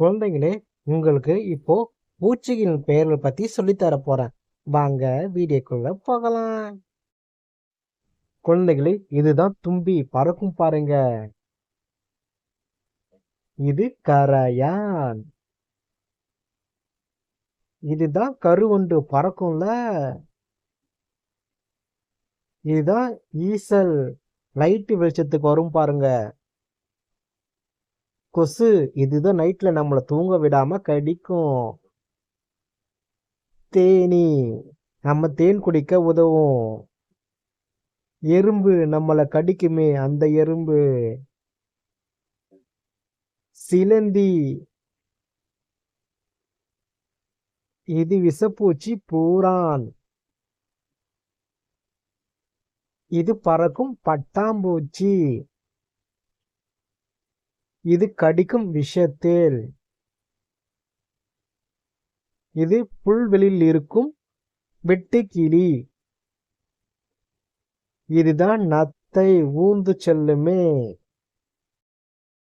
குழந்தைங்களே உங்களுக்கு இப்போ பூச்சிகளின் பெயர்கள் பத்தி சொல்லித்தர போறேன். வாங்க வீடியோக்குள்ள போகலாம். குழந்தைகளே இதுதான் தும்பி. பறக்கும் பாருங்க. இது கரையான். இதுதான் கருவண்டு பறக்கும்ல. இதுதான் ஈசல். லைட்டு வெளிச்சத்துக்கு வரும் பாருங்க. கொசு இதுதான் நைட்ல நம்மளை தூங்க விடாம கடிக்கும். தேனி நம்ம தேன் குடிக்க உதவும். எறும்பு நம்மளை கடிக்குமே அந்த எறும்பு. சிலந்தி. இது விஷப்பூச்சி பூரான். இது பறக்கும் பட்டாம்பூச்சி. இது கடிக்கும் விஷத்தில் இது புல்வெளியில் இருக்கும் வெட்டுக்கிளி. இதுதான் நத்தை ஊந்து செல்லுமே.